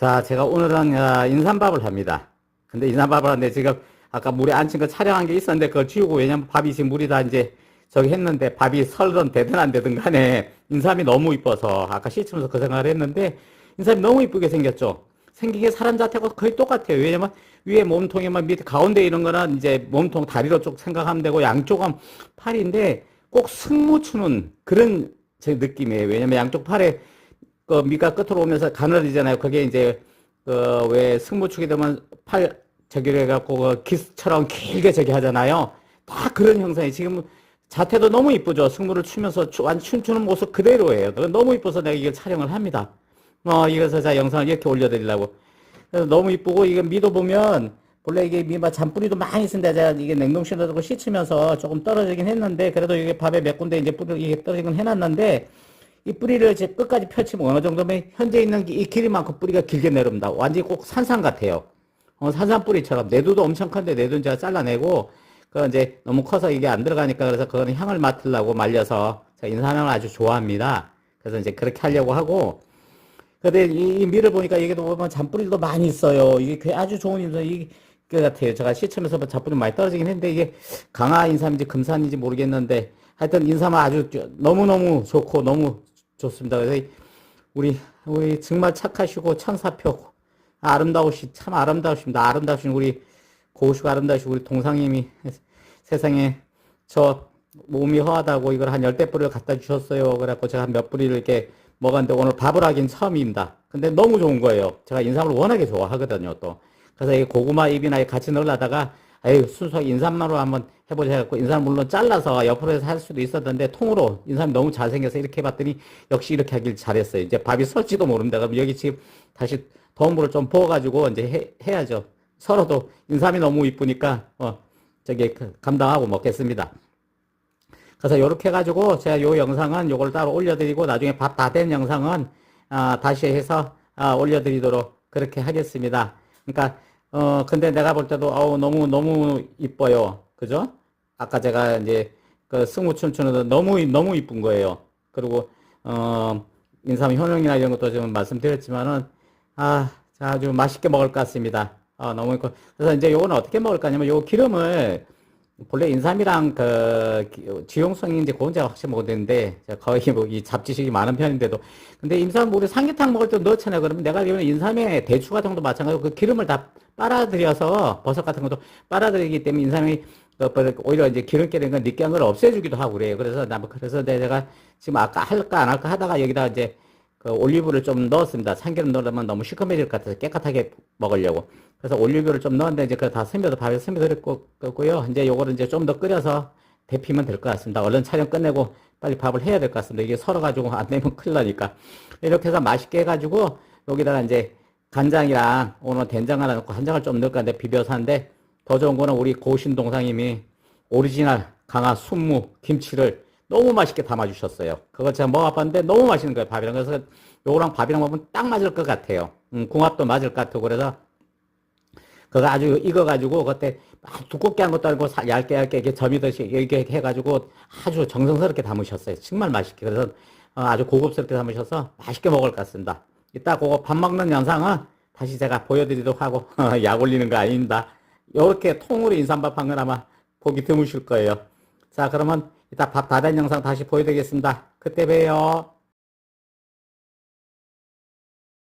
자, 제가 오늘은 어, 인삼밥을 합니다. 근데 인삼밥을 하는데 지금 아까 물에 앉힌 거 촬영한 게 있었는데 그걸 지우고 왜냐면 밥이 지금 물이 다 이제 저기 했는데 밥이 설든 되든 안 되든 간에 인삼이 너무 이뻐서 아까 씻으면서 그 생각을 했는데 인삼이 너무 이쁘게 생겼죠. 생긴 게 사람 자체가 거의 똑같아요. 왜냐면 위에 몸통에만 밑에 가운데 이런 거는 이제 몸통 다리로 쭉 생각하면 되고 양쪽은 팔인데 꼭 승무 추는 그런 제 느낌이에요. 왜냐면 양쪽 팔에 그 밑가 끝으로 오면서 가늘어지잖아요. 그게 이제 그 왜 승무 추게 되면 팔 저기 해갖고 그 기스처럼 길게 저기 하잖아요. 다 그런 형상이 지금 자태도 너무 이쁘죠. 승무를 추면서 추, 완 춤추는 모습 그대로예요. 너무 이뻐서 내가 이걸 촬영을 합니다. 어, 이래서 자 영상을 이렇게 올려드리려고. 너무 이쁘고 이게 미도 보면 원래 이게 미마 잔뿌리도 많이 있는데 제가 이게 냉동실에 넣고 씻으면서 조금 떨어지긴 했는데 그래도 이게 밥에 몇 군데 이제 뿌리 이게 떨어지긴 해놨는데 이 뿌리를 이제 끝까지 펼치면 어느 정도면 현재 있는 이 길이만큼 뿌리가 길게 내려옵니다. 완전히 꼭 산삼 같아요. 어, 산삼 뿌리처럼 내두도 엄청 큰데 내두는 제가 잘라내고 그 이제 너무 커서 이게 안 들어가니까 그래서 그거는 향을 맡으려고 말려서 인삼향을 아주 좋아합니다. 그래서 이제 그렇게 하려고 하고 근데 이, 이 밀을 보니까 이게도 보면 잔뿌리도 많이 있어요. 이게 꽤 아주 좋은 인삼 이게 같아요. 제가 씻으면서 뭐 잔뿌리 많이 떨어지긴 했는데 이게 강화 인삼인지 금산인지 모르겠는데 하여튼 인삼은 아주 너무너무 좋고 너무 좋습니다. 우리 우리 정말 착하시고 천사표 아름다우시 참 아름다우십니다. 아름다우신 우리 고우시고 아름다우시고 우리 동상님이 세상에 저 몸이 허하다고 이걸 한 열대 뿌리를 갖다 주셨어요. 그래갖고 제가 한 몇 뿌리를 이렇게 먹었는데 오늘 밥을 하긴 처음입니다. 근데 너무 좋은 거예요. 제가 인삼을 워낙에 좋아하거든요, 또. 그래서 이 고구마 잎이나 같이 넣으려다가 아유 순수하게 인삼만으로 한번 해보자 해갖고 인삼 물론 잘라서 옆으로 해서 할 수도 있었는데 통으로 인삼이 너무 잘생겨서 이렇게 해봤더니 역시 이렇게 하길 잘했어요. 이제 밥이 설지도 모릅니다. 그럼 여기 지금 다시 더운 물을 좀 부어가지고 이제 해, 야죠 서로도 인삼이 너무 이쁘니까 어 저기 그 감당하고 먹겠습니다. 그래서 요렇게 해가지고 제가 요 영상은 요걸 따로 올려드리고 나중에 밥 다 된 영상은 아, 다시 해서 아, 올려드리도록 그렇게 하겠습니다. 그러니까 어 근데 내가 볼 때도 어우 너무 너무 이뻐요. 그죠? 아까 제가 이제 그 승우춘추는 너무 너무 이쁜 거예요. 그리고 어 인삼 효능이나 이런 것도 좀 말씀드렸지만은 아 자, 아주 맛있게 먹을 것 같습니다. 아 너무 있고 그래서 이제 요거는 어떻게 먹을 거냐면 요 기름을 본래 인삼이랑 그 기- 지용성인지 그건 제가 확실히 모르겠는데 제가 거의 뭐 이 잡지식이 많은 편인데도 근데 인삼 우리 삼계탕 먹을 때 넣잖아요. 그러면 내가 알기로는 인삼에 대추 같은 것도 마찬가지고 그 기름을 다 빨아들여서 버섯 같은 것도 빨아들이기 때문에 인삼이 그뭐 오히려 이제 기름기는 건 느끼한 걸 없애주기도 하고 그래요. 그래서 나 그래서 내가 지금 아까 할까 안 할까 하다가 여기다 이제 그 올리브를 좀 넣었습니다. 참기름 넣으면 너무 시커매질 것 같아서 깨끗하게 먹으려고. 그래서 올리브를 좀 넣었는데 이제 그다 스며서 밥에 스며들 거고요. 이제 요거를 이제 좀 더 끓여서 데피면 될 것 같습니다. 얼른 촬영 끝내고 빨리 밥을 해야 될 것 같습니다. 이게 설어가지고 안 되면 큰일 나니까. 이렇게 해서 맛있게 해가지고 여기다가 이제 간장이랑 오늘 된장 하나 넣고 간장을 좀 넣을 건데 비벼서 하는데 더 좋은 거는 우리 고신 동상님이 오리지널 강화 순무 김치를 너무 맛있게 담아주셨어요. 그거 제가 먹어봤는데 너무 맛있는 거예요, 밥이랑. 그래서 요거랑 밥이랑 먹으면 딱 맞을 것 같아요. 음, 궁합도 맞을 것 같고, 그래서 그거 아주 익어가지고 그때 막 두껍게 한 것도 아니고 살- 얇게 얇게 이렇게 점이듯이 이렇게 해가지고 아주 정성스럽게 담으셨어요. 정말 맛있게. 그래서 어, 아주 고급스럽게 담으셔서 맛있게 먹을 것 같습니다. 이따 그거 밥 먹는 영상은 다시 제가 보여드리도록 하고 약 올리는 거 아닙니다. 이렇게 통으로 인삼밥 한 건 아마 보기 드무실 거예요. 자 그러면 이따 밥 다 된 영상 다시 보여드리겠습니다. 그때 봬요.